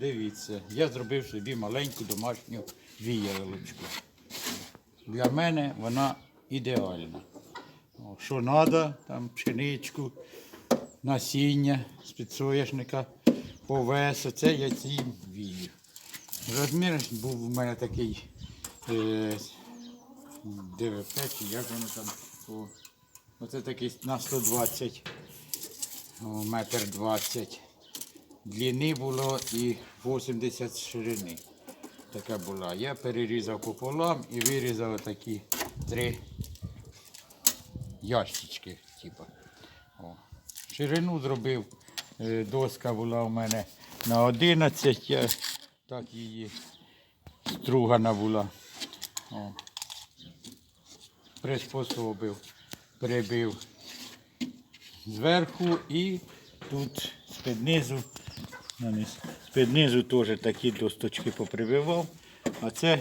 дивіться, я зробив собі маленьку домашню віялочку. Для мене вона ідеальна. Що треба, там пшеничку, насіння з підсояшника, овес, оце я цим вію. Розмір був у мене такий е, ДВП, чи як воно там. О, оце такий на 120, метр 20. Длини було і 80 ширини. Така була. Я перерізав пополам і вирізав такі три ящички. Типу. О. Ширину зробив. е, Доска була у мене на 11, я так її стругана була. О. Приспособив, прибив зверху і тут з-під наниз, з-під низу теж такі досточки поприбивав, а це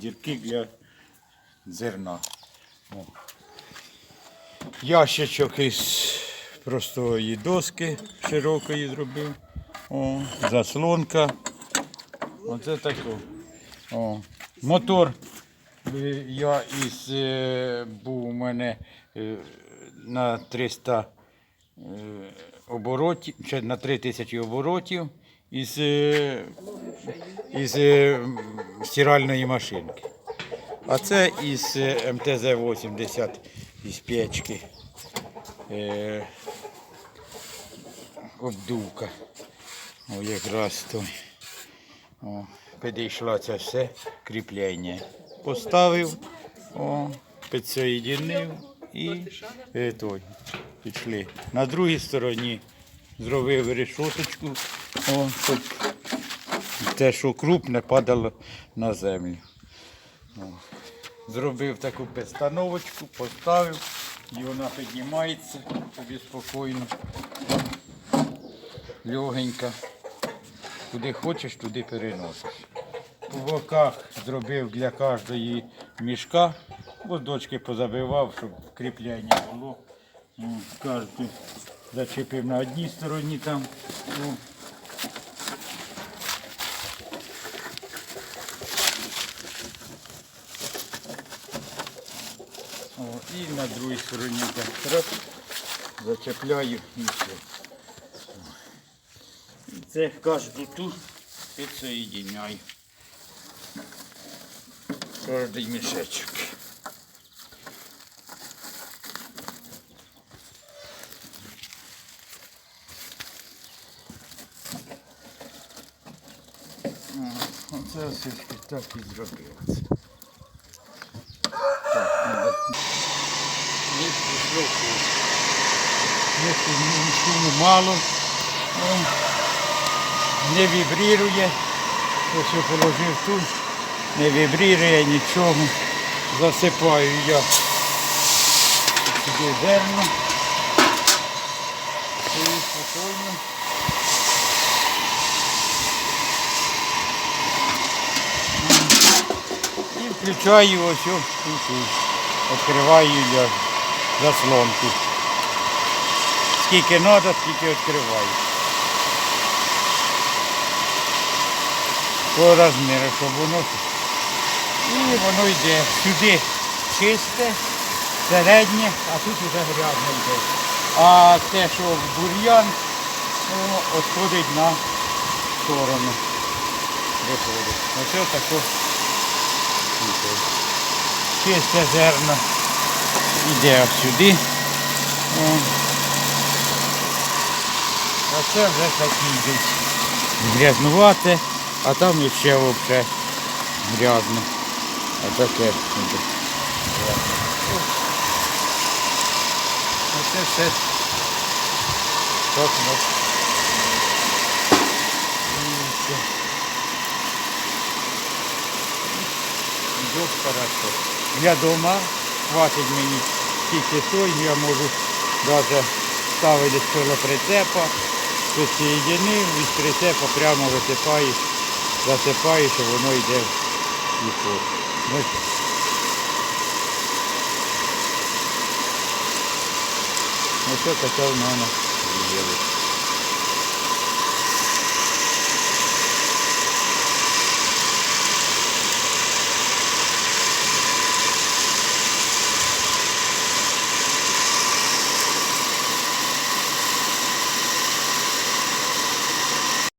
дірки для зерна. Ящичок із простої доски широкої зробив. О, заслонка. Оце таке. О. Мотор я із е, був у мене е, на 300 е, оборотів, на 3000 оборотів із, е, із е, стиральної машинки. А це із е, МТЗ-80 із печки. Е, обдувка. О, якраз той. О, підійшло це все кріплення. Поставив, о, підсоєдинив і е, той, пішли. На другій стороні зробив решоточку, о, щоб те, що крупне, падало на землю. О. Зробив таку підстановочку, поставив, і вона піднімається собі спокійно, легенька. Куди хочеш, туди переносиш. По боках зробив для кожної мішка, воздочки позабивав, щоб кріпляння було. М, Кожну зачепив на одній стороні там. І на другій стороні так раз, зачепляю і все. І це кожну ту підсоєдиняю. Кожний мішечок. Оце все так і зробилося. Шуму мало. Не вібрірує. Ось положив тут. Не вібрірує нічого. Засипаю я сюди зерно. І спокійно. І включаю ось о, і тут. Відкриваю я заслонку. Скільки треба, скільки відкриваю. По розміру, щоб воно. І воно йде сюди чисте, середнє, а тут вже грязне йде. А те, що в бур'ян, воно відходить на сторону. Виходить. Ось таке. Чисте зерно йде сюди. О. А це вже такі йдуть а там ще взагалі грязно. А таке. Оце все так у нас. І хорошо. Я дома, хватить мені тільки той, я можу навіть ставити з цього прицепа, підсоєдинив, із прицепа прямо висипаєш, засипаєш, і воно йде в. Ось. Ось така в мене є.